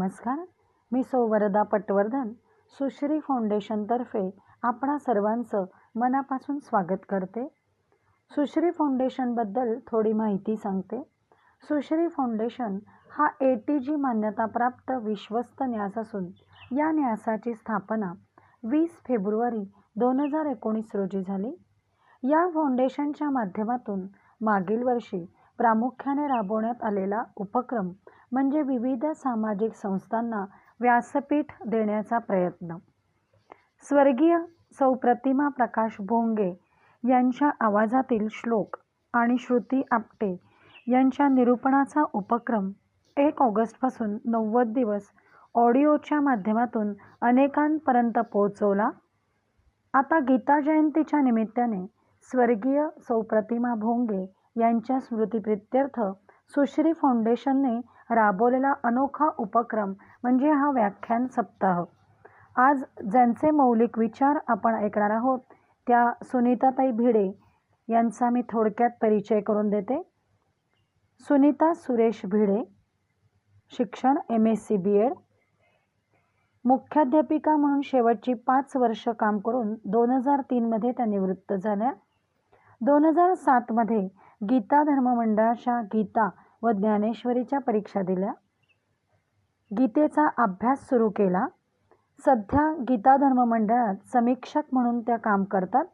नमस्कार. मी सौवरदा पटवर्धन सुश्री फाउंडेशनतर्फे आपणा सर्वांचं मनापासून स्वागत करते. सुश्री फाउंडेशनबद्दल थोडी माहिती सांगते. सुश्री फाउंडेशन हा ए टी जी मान्यताप्राप्त विश्वस्त न्यास असून या न्यासाची स्थापना वीस फेब्रुवारी दोन हजार एकोणीस रोजी झाली. या फाउंडेशनच्या माध्यमातून मागील वर्षी प्रामुख्याने राबवण्यात आलेला उपक्रम म्हणजे विविध सामाजिक संस्थांना व्यासपीठ देण्याचा प्रयत्न. स्वर्गीय सौ प्रतिमा प्रकाश भोंगे यांच्या आवाजातील श्लोक आणि श्रुती आपटे यांच्या निरूपणाचा उपक्रम एक ऑगस्टपासून नव्वद दिवस ऑडिओच्या माध्यमातून अनेकांपर्यंत पोहोचवला. आता गीता जयंतीच्या निमित्ताने स्वर्गीय सौ प्रतिमा भोंगे यांच्या स्मृतिप्रित्यर्थ सुश्री फाउंडेशनने राबवलेला अनोखा उपक्रम म्हणजे हा व्याख्यान सप्ताह. आज ज्यांचे मौलिक विचार आपण ऐकणार आहोत त्या सुनीताताई भिडे यांचा मी थोडक्यात परिचय करून देते. सुनीता सुरेश भिडे शिक्षण M S C B Ed मुख्याध्यापिका म्हणून शेवटची पाच वर्ष काम करून दोन हजार तीनमध्ये त्या निवृत्त झाल्या. दोन हजार सातमध्ये गीता धर्ममंडळाच्या गीता व ज्ञानेश्वरीच्या परीक्षा दिल्या. गीतेचा अभ्यास सुरू केला. सध्या गीता धर्म मंडळात समीक्षक म्हणून त्या काम करतात.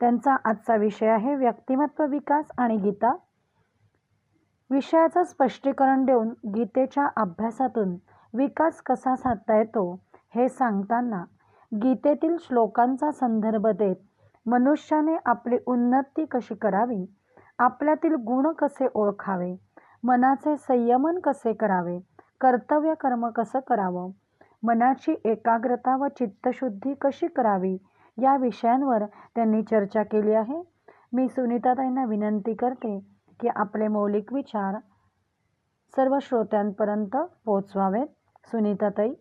त्यांचा आजचा विषय आहे व्यक्तिमत्व विकास आणि गीता. विषयाचं स्पष्टीकरण देऊन गीतेच्या अभ्यासातून विकास कसा साधता येतो हे सांगताना गीतेतील श्लोकांचा संदर्भ देत मनुष्याने आपली उन्नती कशी करावी आपल्यातील गुण कसे ओळखावे मनाचे संयमन कसे करावे? कर्तव्य कर्म कसं करावं? मनाची एकाग्रता व चित्तशुद्धी कशी करावी? या विषयांवर त्यांनी चर्चा केली आहे. मी सुनीताताईंना विनंती करते की आपले मौलिक विचार सर्व श्रोत्यांपर्यंत पोचवावेत सुनीताताई.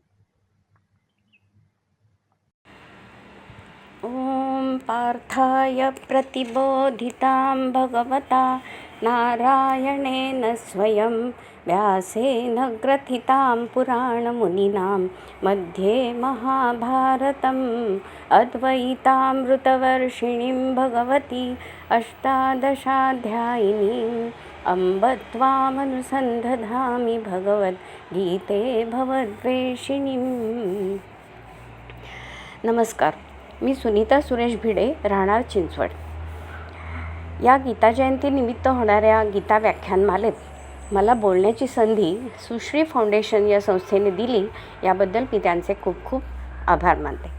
ॐ पार्थाय प्रतिबोधितां भगवता नारायणेन स्वयं व्यासेन ग्रथितां पुराणमुनिनां मध्ये महाभारतम् अद्वैतामृतवर्षिणीं भगवती अष्टादशाध्यायिनीम् अम्ब त्वामनुसन्धधामि भगवद्गीते भवद्वेषिणीम्। नमस्कार मी सुनीता सुरेश भिडे राहणार चिंचवड। या गीता जयंतीनिमित्त होणाऱ्या गीता व्याख्यानमालेत मला बोलण्याची संधी सुश्री फाउंडेशन या संस्थेने दिली याबद्दल मी त्यांचे खूप खूप आभार मानते.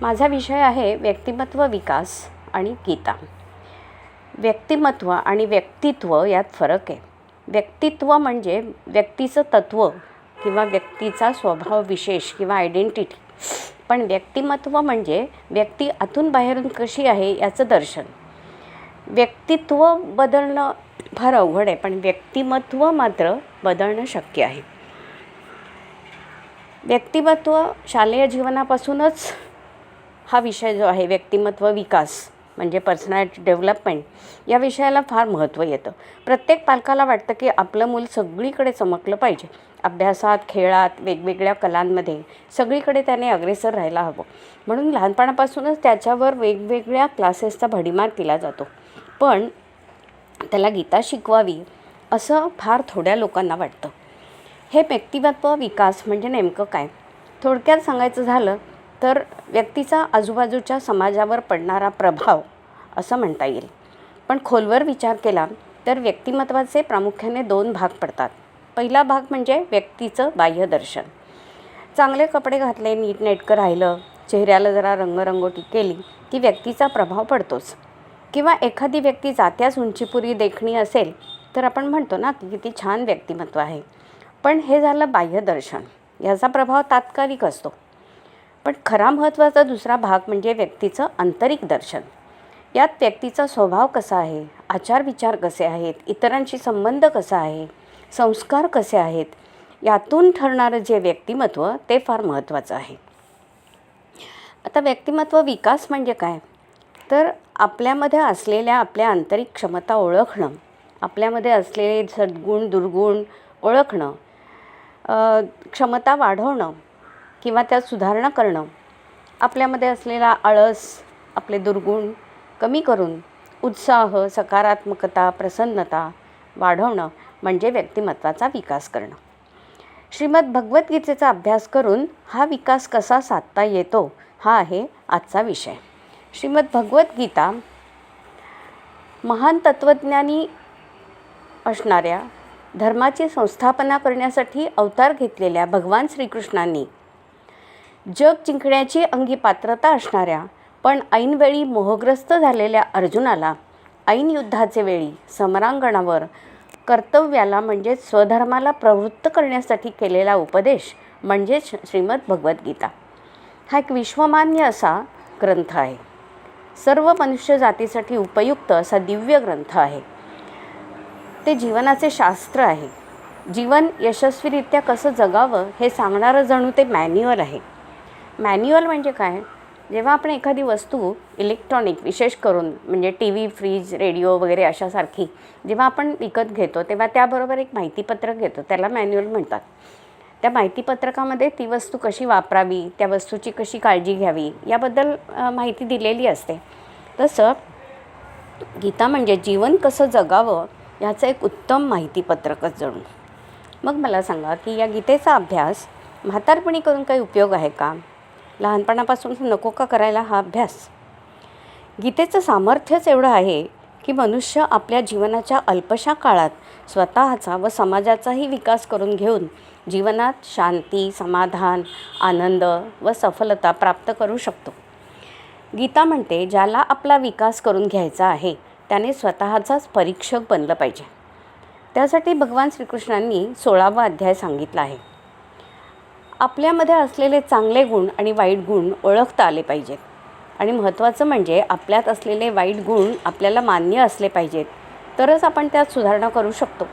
माझा विषय आहे व्यक्तिमत्व विकास आणि गीता. व्यक्तिमत्व आणि व्यक्तित्व यात फरक आहे. व्यक्तित्व म्हणजे व्यक्तीचं तत्त्व किंवा व्यक्तीचा स्वभाव विशेष किंवा आयडेंटिटी पण व्यक्तिमत्व म्हणजे व्यक्ती आतून बाहेरून कशी आहे याचं दर्शन. व्यक्तित्व बदलणं फार अवघड आहे पण व्यक्तिमत्व मात्र बदलणं शक्य आहे. व्यक्तिमत्व शालेय जीवनापासूनच हा विषय जो आहे व्यक्तिमत्व विकास म्हणजे पर्सनॅलिटी डेव्हलपमेंट या विषयाला फार महत्त्व येतं. प्रत्येक पालकाला वाटतं की आपलं मूल सगळीकडे चमकलं पाहिजे. अभ्यासात खेळात वेगवेगळ्या कलांमध्ये सगळीकडे त्याने अग्रेसर राहायला हवं. म्हणून लहानपणापासूनच त्याच्यावर वेगवेगळ्या क्लासेसचा भडीमार केला जातो. पण त्याला गीता शिकवावी असं फार थोड्या लोकांना वाटतं. हे व्यक्तिमत्व विकास म्हणजे नेमकं काय? थोडक्यात सांगायचं झालं तर व्यक्तीचा आजूबाजूच्या समाजावर पडणारा प्रभाव असं म्हणता येईल. पण खोलवर विचार केला तर व्यक्तिमत्वाचे प्रामुख्याने दोन भाग पडतात. पहिला भाग म्हणजे व्यक्तीचं बाह्यदर्शन चांगले कपडे घातले नीटनेटकं राहिलं चेहऱ्याला जरा रंगरंगोटी केली की व्यक्तीचा प्रभाव पडतोच. किंवा एखादी व्यक्ती जात्याच उंचीपुरी देखणी असेल तर आपण म्हणतो ना की किती छान व्यक्तिमत्व आहे. पण हे झालं बाह्यदर्शन याचा प्रभाव तात्कालिक असतो. पण खरा महत्त्वाचा दुसरा भाग म्हणजे व्यक्तीचं आंतरिक दर्शन. यात व्यक्तीचा स्वभाव कसा आहे आचार विचार कसे आहेत इतरांशी संबंध कसा आहे संस्कार कसे आहेत यातून ठरणारं जे व्यक्तिमत्व ते फार महत्त्वाचं आहे. आता व्यक्तिमत्व विकास म्हणजे काय? तर आपल्यामध्ये असलेल्या आपल्या आंतरिक क्षमता ओळखणं आपल्यामध्ये असलेले सद्गुण दुर्गुण ओळखणं क्षमता वाढवणं किंवा त्यात सुधारणा करणं आपल्यामध्ये असलेला आळस आपले दुर्गुण कमी करून उत्साह सकारात्मकता प्रसन्नता वाढवणं म्हणजे व्यक्तिमत्वाचा विकास करणं. श्रीमद भगवद्गीतेचा अभ्यास करून हा विकास कसा साधता येतो हा आहे आजचा विषय. श्रीमद भगवद्गीता महान तत्त्वज्ञानी असणाऱ्या धर्माची संस्थापना करण्यासाठी अवतार घेतलेल्या भगवान श्रीकृष्णांनी जग जिंकण्याची अंगी पात्रता असणाऱ्या पण ऐनवेळी मोहग्रस्त झालेल्या अर्जुनाला ऐन युद्धाचे वेळी समरांगणावर कर्तव्याला म्हणजेच स्वधर्माला प्रवृत्त करण्यासाठी केलेला उपदेश म्हणजेच श्रीमद भगवद्गीता हा एक विश्वमान्य असा ग्रंथ आहे. सर्व मनुष्य जातीसाठी उपयुक्त असा दिव्य ग्रंथ आहे. ते जीवनाचे शास्त्र आहे. जीवन यशस्वीरित्या कसं जगावं हे सांगणारं जणू ते मॅन्युअल आहे. मॅन्युअल म्हणजे काय? जेव्हा आपण एखादी वस्तू इलेक्ट्रॉनिक विशेष करून म्हणजे टी व्ही फ्रीज रेडिओ वगैरे अशासारखी जेव्हा आपण विकत घेतो तेव्हा त्याबरोबर एक माहितीपत्रक घेतो त्याला मॅन्युअल म्हणतात. त्या माहितीपत्रकामध्ये ती वस्तू कशी वापरावी त्या वस्तूची कशी काळजी घ्यावी याबद्दल माहिती दिलेली असते. तसं गीता म्हणजे जीवन कसं जगावं ह्याचं एक उत्तम माहितीपत्रकच जणू. मग मला सांगा की या गीतेचा अभ्यास म्हातारपणी करून काही उपयोग आहे का? लहानपणापासून नको का करायला हा अभ्यास? गीतेचं सामर्थ्यच एवढं आहे की मनुष्य आपल्या जीवनाच्या अल्पशा काळात स्वतःचा व समाजाचाही विकास करून घेऊन जीवनात शांती समाधान आनंद व सफलता प्राप्त करू शकतो. गीता म्हणते ज्याला आपला विकास करून घ्यायचा आहे त्याने स्वतःचाच परीक्षक बनलं पाहिजे. त्यासाठी भगवान श्रीकृष्णांनी सोळावा अध्याय सांगितला आहे. आपल्यामध्ये असलेले चांगले गुण आणि वाईट गुण ओळखता आले पाहिजेत. आणि महत्त्वाचं म्हणजे आपल्यात असलेले वाईट गुण आपल्याला मान्य असले पाहिजेत. तरच आपण त्यात सुधारणा करू शकतो.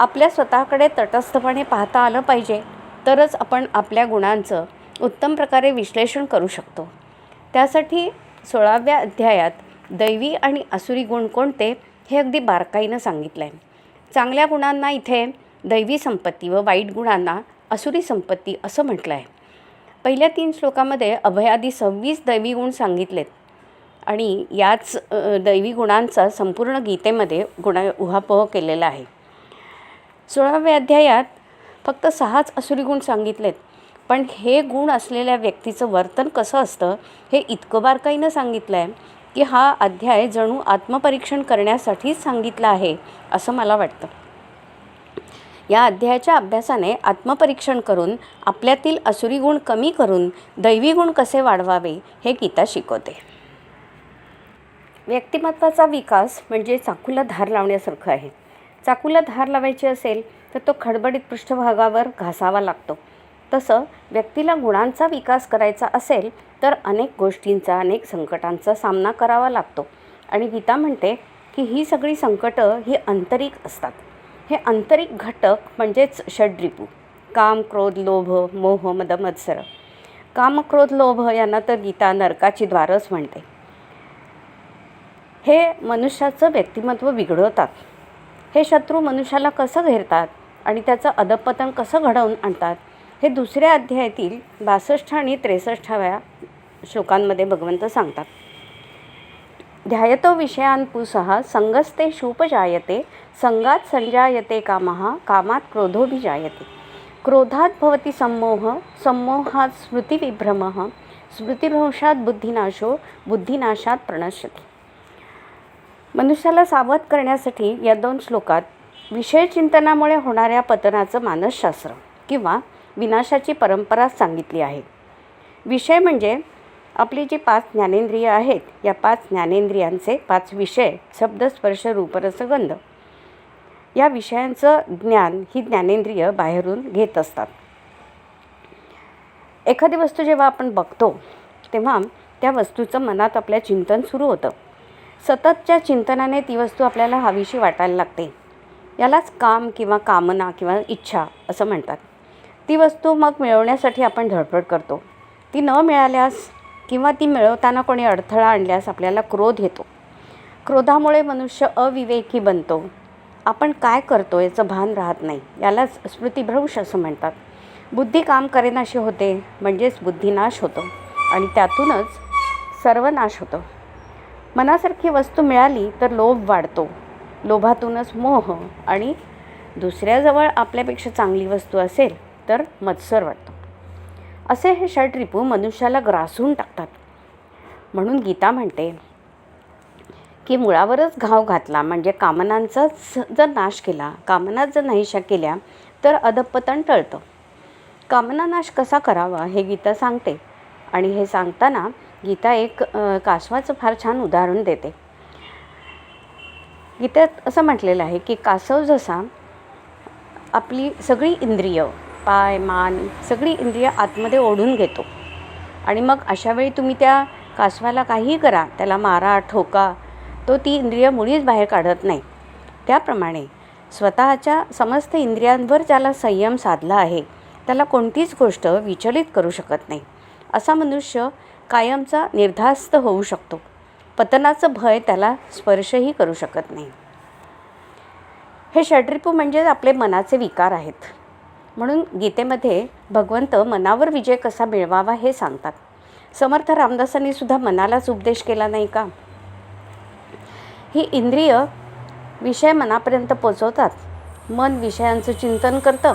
आपल्या स्वतःकडे तटस्थपणे पाहता आलं पाहिजे तरच आपण आपल्या गुणांचं उत्तम प्रकारे विश्लेषण करू शकतो. त्यासाठी सोळाव्या अध्यायात दैवी आणि असुरी गुण कोणते हे अगदी बारकाईनं सांगितलं आहे चांगल्या गुणांना इथे दैवी संपत्ती व वाईट गुणांना असुरी संपत्ती असं म्हटलं आहे पहिल्या तीन श्लोकामध्ये अभयादी सव्वीस दैवी गुण सांगितलेत आणि याच दैवी गुणांचा संपूर्ण गीतेमध्ये गुण उहापोह केलेला आहे. सोळाव्या अध्यायात फक्त सहाच असुरी गुण सांगितलेत. पण हे गुण असलेल्या व्यक्तीचं वर्तन कसं असतं हे इतकं बारकाईनं सांगितलं आहे की हा अध्याय जणू आत्मपरीक्षण करण्यासाठीच सांगितला आहे असं मला वाटतं. या अध्यायाच्या अभ्यासाने आत्मपरीक्षण करून आपल्यातील असुरी गुण कमी करून दैवी गुण कसे वाढवावे हे गीता शिकवते. व्यक्तिमत्वाचा विकास म्हणजे चाकूला धार लावण्यासारखं आहे. चाकूला धार लावायची असेल तर तो खडबडीत पृष्ठभागावर घासावा लागतो. तसं व्यक्तीला गुणांचा विकास करायचा असेल तर अनेक गोष्टींचा अनेक संकटांचा सामना करावा लागतो. आणि गीता म्हणते की ही सगळी संकटं ही आंतरिक असतात. हे आंतरिक घटक म्हणजेच षड्रिपू. काम क्रोध लोभ मोह मद मत्सर. काम क्रोध लोभ यांना तर गीता नरकाची द्वारच म्हणते. हे मनुष्याचं व्यक्तिमत्व बिघडवतात. हे शत्रू मनुष्याला कसं घेरतात आणि त्याचं अधपतन कसं घडवून आणतात? हे दुसऱ्या अध्यायातील बासष्ट आणि त्रेसष्टाव्या श्लोकांमध्ये भगवंत सांगतात. ध्यायतो विषयान पुसः संगस्ते शूपजायते संगात संजायते कामः कामात क्रोधोभिजायते क्रोधात भवती संमोह संमोहात स्मृतिविभ्रमः स्मृतिभ्रंशात बुद्धिनाशो बुद्धिनाशात प्रणश्यते। मनुष्याला सावध करण्यासाठी या दोन श्लोकात विषय चिंतनामुळे होणाऱ्या पतनाचं मानसशास्त्र किंवा विनाशाची परंपरा सांगितली आहे. विषय म्हणजे आपली जी पाच ज्ञानेंद्रिय आहेत या पाच ज्ञानेंद्रियांचे पाच विषय शब्द स्पर्श रूपरसगंध या विषयांचं ज्ञान ही ज्ञानेंद्रिय बाहेरून घेत असतात. एखादी वस्तू जेव्हा आपण बघतो तेव्हा त्या वस्तूचं मनात आपल्या चिंतन सुरू होतं. सततच्या चिंतनाने ती वस्तू आपल्याला हवीशी वाटायला लागते. यालाच काम किंवा कामना किंवा इच्छा असं म्हणतात. ती वस्तू मग मिळवण्यासाठी आपण धडपड करतो. ती न मिळाल्यास किंवा ती मिळवताना कोणी अडथळा आणल्यास आपल्याला क्रोध येतो. क्रोधामुळे मनुष्य अविवेकी बनतो. आपण काय करतो याचं भान राहत नाही. यालाच स्मृतिभ्रंश असं म्हणतात. बुद्धी काम करेनाशी होते म्हणजेच बुद्धिनाश होतो. आणि त्यातूनच सर्वनाश होतो. मनासारखी वस्तू मिळाली तर लोभ वाढतो. लोभातूनच मोह आणि दुसऱ्याजवळ आपल्यापेक्षा चांगली वस्तू असेल तर मत्सर वाटतो. असे हे षडरिपू मनुष्याला ग्रासून टाकतात. म्हणून गीता म्हणते की मुळावरच घाव घातला म्हणजे कामनांचाच जर नाश केला कामनाच जर नाहीशा केल्या तर अधपतन टळतं. कामना नाश कसा करावा हे गीता सांगते आणि हे सांगताना गीता एक कासवाचं फार छान उदाहरण देते. गीतेत असं म्हटलेलं आहे की कासव जसा आपली सगळी इंद्रिय पाय मान सगळी इंद्रिय आतमध्ये ओढून घेतो. आणि मग अशा वेळी तुम्ही त्या कासवाला काहीही करा त्याला मारा ठोका तो ती इंद्रिय मुळीच बाहेर काढत नाही. त्याप्रमाणे स्वतःच्या समस्त इंद्रियांवर ज्याला संयम साधला आहे त्याला कोणतीच गोष्ट विचलित करू शकत नाही. असा मनुष्य कायमचा निर्धास्त होऊ शकतो. पतनाचं भय त्याला स्पर्शही करू शकत नाही. हे षड्रिपू म्हणजे आपले मनाचे विकार आहेत. म्हणून गीतेमध्ये भगवंत मनावर विजय कसा मिळवावा हे सांगतात. समर्थ रामदासांनी सुद्धा मनालाच उपदेश केला नाही का? ही इंद्रिय विषय मनापर्यंत पोचवतात. मन विषयांचं चिंतन करतं.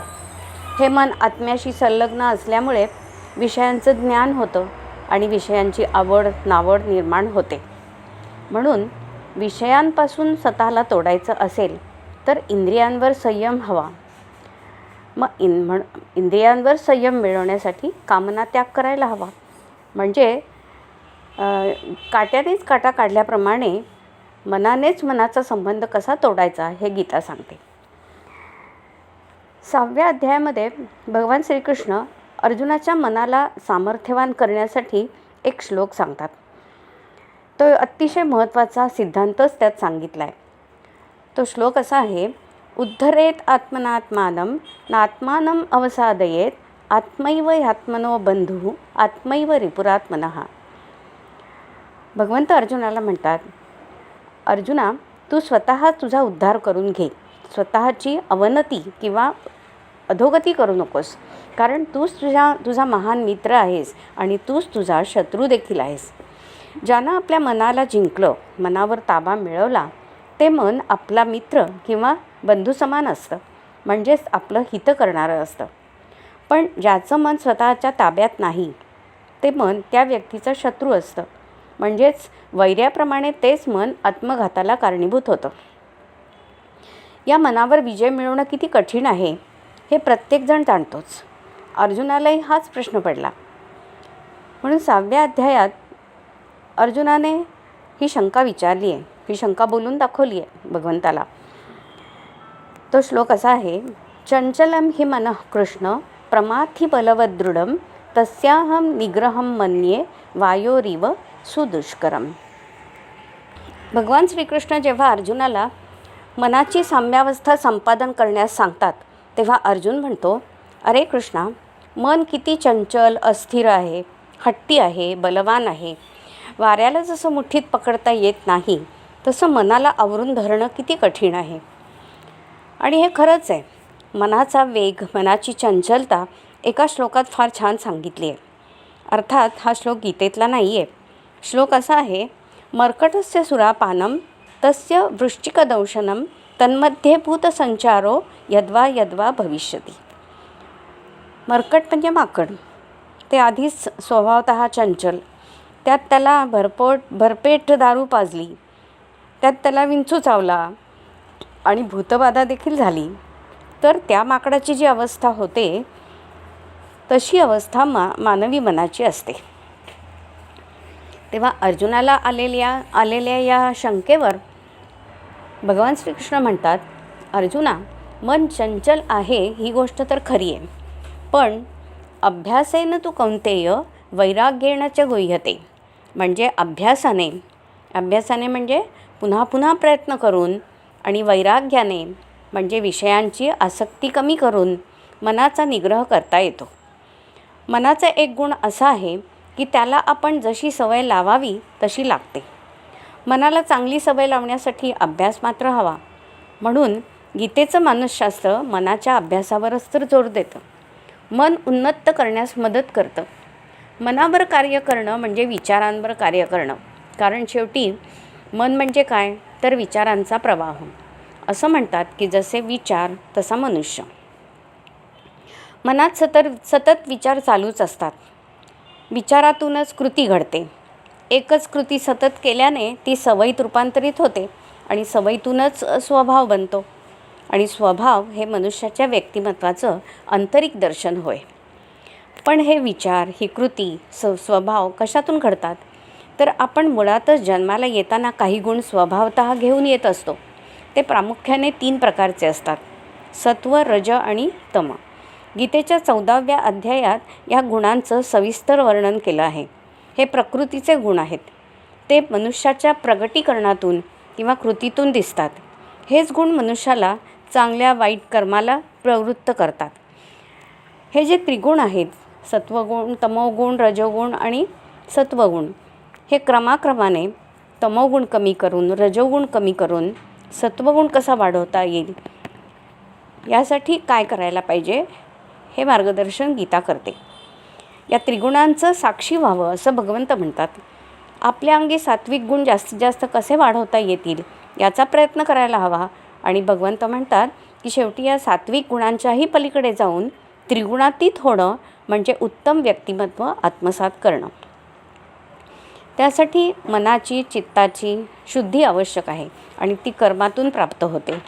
हे मन आत्म्याशी संलग्न असल्यामुळे विषयांचं ज्ञान होतं. आणि विषयांची आवड नावड निर्माण होते. म्हणून विषयांपासून स्वतःला तोडायचं असेल तर इंद्रियांवर संयम हवा. मग इन म्हण इंद्रियांवर संयम मिळवण्यासाठी कामना त्याग करायला हवा. म्हणजे काट्यानेच काटा काढल्याप्रमाणे मनानेच मनाचा संबंध कसा तोडायचा हे गीता सांगते. सहाव्या अध्यायामध्ये भगवान श्रीकृष्ण अर्जुनाच्या मनाला सामर्थ्यवान करण्यासाठी एक श्लोक सांगतात. तो अतिशय महत्त्वाचा सिद्धांतच त्यात सांगितला आहे तो श्लोक असा आहे उद्धरेत आत्मनात्मानं नात्मानम अवसादयेत आत्मैव ह्यात्मनो बंधू आत्मैव रिपुरात्मनः. भगवंत अर्जुनाला म्हणतात अर्जुना तू स्वतः तुझा उद्धार करून घे. स्वतःची अवनती किंवा अधोगती करू नकोस. कारण तूच तुझा तुझा महान मित्र आहेस आणि तूच तुझा शत्रू देखील आहेस. ज्यानं आपल्या मनाला जिंकलं मनावर ताबा मिळवला ते मन आपला मित्र किंवा बंधू समान असतं. म्हणजेच आपलं हित करणारं असतं. पण ज्याचं मन स्वतःच्या ताब्यात नाही ते मन त्या व्यक्तीचं शत्रू असतं. म्हणजेच वैर्याप्रमाणे तेच मन आत्मघाताला कारणीभूत होतं. या मनावर विजय मिळवणं किती कठीण आहे हे प्रत्येकजण जाणतोच. अर्जुनालाही हाच प्रश्न पडला. म्हणून सहाव्या अध्यायात अर्जुनाने ही शंका विचारली आहे. ही शंका बोलून दाखवली आहे भगवंताला. तो श्लोक असा आहे चंचलम हि मनः कृष्ण प्रमाथि बलवदृढम तस्याहम निग्रहम मन्ये वायोरिव सुदुष्करम. भगवान श्रीकृष्ण जेव्हा अर्जुनाला मनाची साम्यावस्था संपादन करण्यास सांगतात तेव्हा अर्जुन म्हणतो अरे कृष्णा मन किती चंचल अस्थिर आहे हट्टी आहे बलवान आहे. वाऱ्याला जसं मुठीत पकडता येत नाही तसं मनाला आवरून धरणं किती कठीण आहे. आणि हे खरंच आहे. मनाचा वेग मनाची चंचलता एका श्लोकात फार छान सांगितली आहे. अर्थात हा श्लोक गीतेतला नाही आहे श्लोक असा आहे मर्कटस्य सुरापानम तस्य वृश्चिकदंशनम तन्मध्ये भूतसंचारो यद्वा यद्वा भविष्यती. मर्कट म्हणजे माकड. ते आधीच स्वभावतः चंचल. त्यात त्याला भरपोट भरपेट दारू पाजली. त्यात त्याला विंचू चावला आणि भूतबाधा देखील झाली. तर त्या माकडाची जी अवस्था होते तशी अवस्था मा मानवी मनाची असते. तेव्हा अर्जुनाला आलेल्या आलेल्या या शंकेवर भगवान श्रीकृष्ण म्हणतात अर्जुना मन चंचल आहे ही गोष्ट तर खरी आहे. पण अभ्यासेनं तू कौंतेय वैराग्येणाच्या गुह्यते. म्हणजे अभ्यासाने. अभ्यासाने म्हणजे पुन्हा पुन्हा प्रयत्न करून आणि वैराग्याने म्हणजे विषयांची आसक्ती कमी करून मनाचा निग्रह करता येतो. मनाचा एक गुण असा आहे की त्याला आपण जशी सवय लावावी तशी लागते. मनाला चांगली सवय लावण्यासाठी अभ्यास मात्र हवा. म्हणून गीतेचं मानसशास्त्र मनाच्या अभ्यासावरच तर जोर देतं. मन उन्नत करण्यास मदत करतं. मनावर कार्य करणं म्हणजे विचारांवर कार्य करणं. कारण शेवटी मन म्हणजे काय? तर विचारांचा प्रवाह. असं म्हणतात की जसे विचार तसा मनुष्य. मनात सतर सतत विचार चालूच असतात. विचारातूनच कृती घडते. एकच कृती सतत केल्याने ती सवयीत रूपांतरित होते आणि सवयीतूनच स्वभाव बनतो. आणि स्वभाव हे मनुष्याच्या व्यक्तिमत्वाचं आंतरिक दर्शन होय. पण हे विचार ही कृती स स्वभाव कशातून घडतात? तर आपण मुळातच जन्माला येताना काही गुण स्वभावतः घेऊन येत असतो. ते प्रामुख्याने तीन प्रकारचे असतात. सत्व रज आणि तम. गीतेच्या चौदाव्या अध्यायात या गुणांचं सविस्तर वर्णन केलं आहे. हे प्रकृतीचे गुण आहेत. ते मनुष्याच्या प्रगटीकरणातून किंवा कृतीतून दिसतात. हेच गुण मनुष्याला चांगल्या वाईट कर्माला प्रवृत्त करतात. हे जे त्रिगुण आहेत सत्वगुण तमोगुण रजोगुण आणि सत्वगुण हे क्रमाक्रमाने तमोगुण कमी करून रजोगुण कमी करून सत्वगुण कसा वाढवता येईल? यासाठी काय करायला पाहिजे? हे मार्गदर्शन गीता करते. या त्रिगुणांचं साक्षी व्हावं असं भगवंत म्हणतात. आपल्या अंगी सात्विक गुण जास्तीत जास्त कसे वाढवता येतील याचा प्रयत्न करायला हवा. आणि भगवंत म्हणतात की शेवटी या सात्विक गुणांच्याही पलीकडे जाऊन त्रिगुणातीत होणं म्हणजे उत्तम व्यक्तिमत्व आत्मसात करणं. त्यासाठी मनाची चित्ताची शुद्धी आवश्यक आहे आणि ती कर्मातून प्राप्त होते.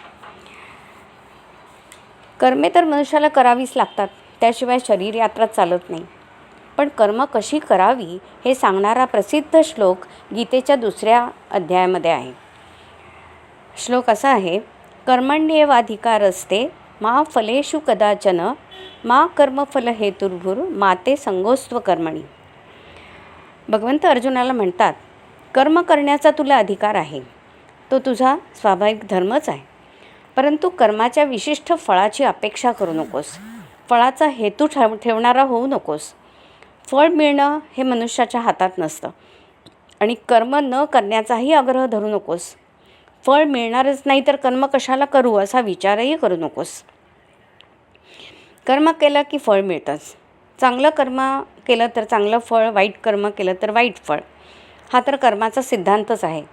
कर्मे तर मनुष्याला करावीच लागतात त्याशिवाय शरीर यात्रा चालत नाही. पण कर्म कशी करावी हे सांगणारा प्रसिद्ध श्लोक गीतेच्या दुसऱ्या अध्यायामध्ये आहे. श्लोक असा आहे कर्मण्येवाधिकार असते मा फलेषु कदाचन मा कर्मफल हेतुर्भूर माते संगोस्त्व कर्मणी. भगवंत अर्जुनाला म्हणतात कर्म करण्याचा तुला अधिकार आहे तो तुझा स्वाभाविक धर्मच आहे. परंतु कर्माच्या विशिष्ट फळाची अपेक्षा करू नकोस. फळाचा हेतू ठेवणारा होऊ नकोस. फळ मिळणं हे मनुष्याच्या हातात नसतं. आणि कर्म न करण्याचाही आग्रह धरू नकोस. फळ मिळणारच नाही तर कर्म कशाला करू असा विचारही करू नकोस. कर्म केलं की फळ मिळतंच. चांगलं कर्म केलं तर चांगलं फळ वाईट कर्म केलं तर वाईट फळ. हा तर कर्माचा सिद्धांतच आहे.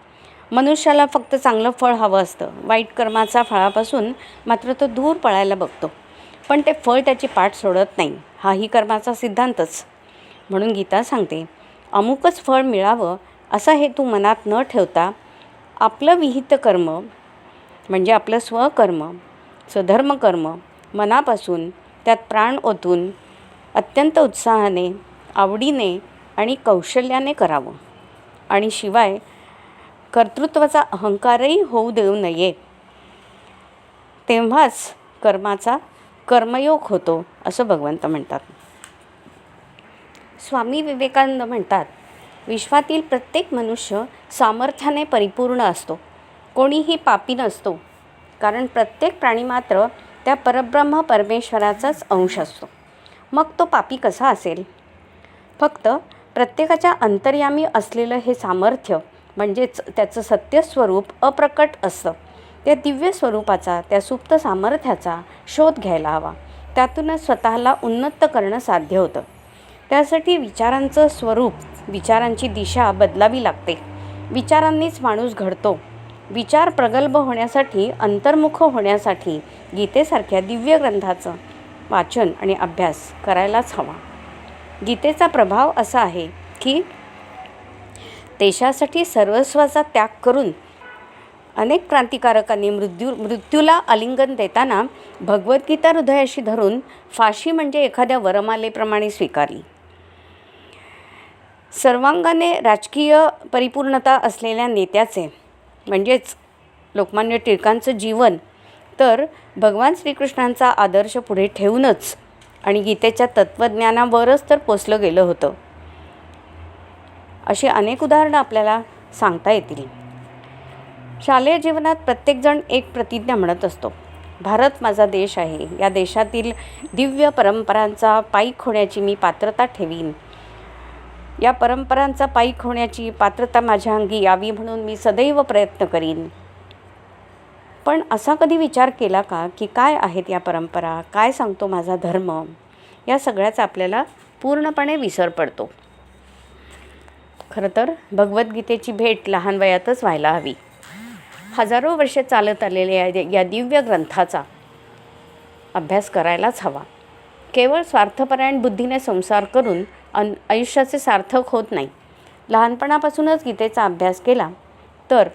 मनुष्याला फक्त चांगलं फळ हवं असतं. वाईट कर्माचा फळापासून मात्र तो दूर पळायला बघतो. पण ते फळ त्याची पाठ सोडत नाही. हाही कर्माचा सिद्धांतच. म्हणून गीता सांगते अमुकच फळ मिळावं असा हेतू मनात न ठेवता आपलं विहित कर्म म्हणजे आपलं स्वकर्म स्वधर्मकर्म मनापासून त्यात प्राण ओतून अत्यंत उत्साहाने आवडीने आणि कौशल्याने करावं. आणि शिवाय कर्तृत्वाचा अहंकारही होऊ देऊ नये. तेव्हाच कर्माचा कर्मयोग होतो असं भगवंत म्हणतात. स्वामी विवेकानंद म्हणतात विश्वातील प्रत्येक मनुष्य सामर्थ्याने परिपूर्ण असतो कोणीही पापी नसतो कारण प्रत्येक प्राणी मात्र त्या परब्रह्म परमेश्वराचाच अंश असतो. मग तो पापी कसा असेल? फक्त प्रत्येकाच्या अंतर्यामी असलेलं हे सामर्थ्य म्हणजेच त्याचं सत्य स्वरूप अप्रकट असतं. त्या दिव्य स्वरूपाचा त्या सुप्त सामर्थ्याचा शोध घ्यायला हवा. त्यातूनच स्वतःला उन्नत करणं साध्य होतं. त्यासाठी विचारांचं स्वरूप विचारांची दिशा बदलावी लागते. विचारांनीच माणूस घडतो. विचार प्रगल्भ होण्यासाठी अंतर्मुख होण्यासाठी गीतेसारख्या दिव्य ग्रंथाचं वाचन आणि अभ्यास करायलाच हवा. गीतेचा प्रभाव असा आहे की देशासाठी सर्वस्वाचा त्याग करून अनेक क्रांतिकारकांनी मृत्यू मृत्यूला आलिंगन देताना भगवद्गीता हृदयाशी धरून फाशी म्हणजे एखाद्या वरमालेप्रमाणे स्वीकारली. सर्वांगाने राजकीय परिपूर्णता असलेल्या नेत्याचे म्हणजेच लोकमान्य टिळकांचं जीवन तर भगवान श्रीकृष्णांचा आदर्श पुढे ठेवूनच आणि गीतेच्या तत्त्वज्ञानावरच तर पोचलं गेलं होतं. अशी अनेक उदाहरणं आपल्याला सांगता येतील. शालेय जीवनात प्रत्येकजण एक प्रतिज्ञा म्हणत असतो. भारत माझा देश आहे. या देशातील दिव्य परंपरांचा पायी होण्याची मी पात्रता ठेवीन. या परंपरांचा पाईक होण्याची पात्रता माझ्या अंगी यावी म्हणून मी सदैव प्रयत्न करीन. पण असा कधी विचार केला का की काय आहेत या परंपरा? काय सांगतो माझा धर्म? या सगळ्याचा आपल्याला पूर्णपणे विसर पडतो. खरं तर भगवद्गीतेची भेट लहान वयातच व्हायला हवी. हजारो वर्षे चालत आलेल्या या दिव्य ग्रंथाचा अभ्यास करायलाच हवा. केवळ स्वार्थपरायण बुद्धीने संसार करून अन आयुष्याचे सार्थक होत नाही. लहानपणापासूनच गीतेचा अभ्यास केला. तर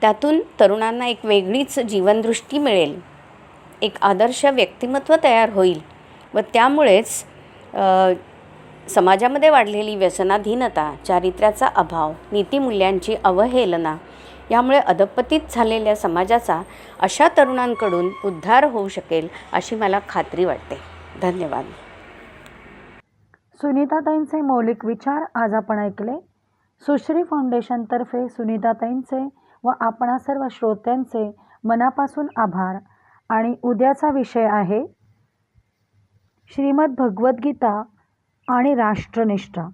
त्यातून तरुणांना एक वेगळीच जीवनदृष्टी मिळेल. एक आदर्श व्यक्तिमत्व तयार होईल व त्यामुळेच समाजामध्ये वाढलेली व्यसनाधीनता चारित्र्याचा अभाव नीतिमूल्यांची अवहेलना यामुळे अधपतित झालेल्या समाजाचा अशा तरुणांकडून उद्धार होऊ शकेल अशी मला खात्री वाटते. धन्यवाद. सुनीताताईंचे मौलिक विचार आज आपण ऐकले. सुश्री फाउंडेशनतर्फे सुनीताताईंचे व आपणा सर्व श्रोत्यांचे मनापासून आभार. आणि उद्याचा विषय आहे श्रीमद भगवद्गीता आणि राष्ट्रनिष्ठा.